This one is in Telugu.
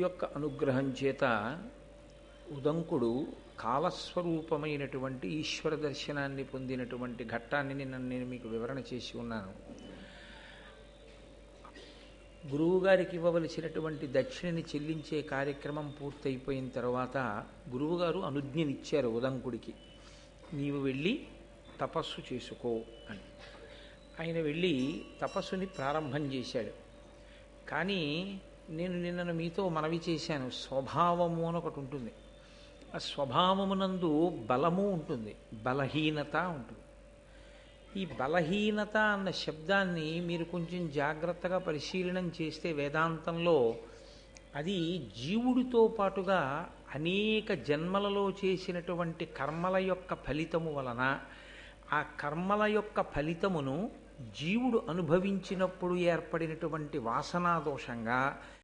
యొక్క అనుగ్రహం చేత ఉదంకుడు కాలస్వరూపమైనటువంటి ఈశ్వర దర్శనాన్ని పొందినటువంటి ఘట్టాన్ని నిన్న నేను మీకు వివరణ చేసి ఉన్నాను. గురువుగారికి ఇవ్వవలసినటువంటి దక్షిణని చెల్లించే కార్యక్రమం పూర్తయిపోయిన తర్వాత గురువుగారు అనుజ్ఞనిచ్చారు ఉదంకుడికి. నీవు వెళ్ళి తపస్సు చేసుకో అని. ఆయన వెళ్ళి తపస్సుని ప్రారంభం చేశాడు. కానీ నేను నిన్న మీతో మనవి చేశాను. స్వభావము అని ఒకటి ఉంటుంది. ఆ స్వభావమునందు బలము ఉంటుంది. బలహీనత ఉంటుంది. ఈ బలహీనత అన్న శబ్దాన్ని మీరు కొంచెం జాగ్రత్తగా పరిశీలనం చేస్తే వేదాంతంలో అది జీవుడితో పాటుగా అనేక జన్మలలో చేసినటువంటి కర్మల యొక్క ఫలితము వలన ఆ కర్మల యొక్క ఫలితమును జీవుడు అనుభవించినప్పుడు ఏర్పడినటువంటి వాసనా దోషంగా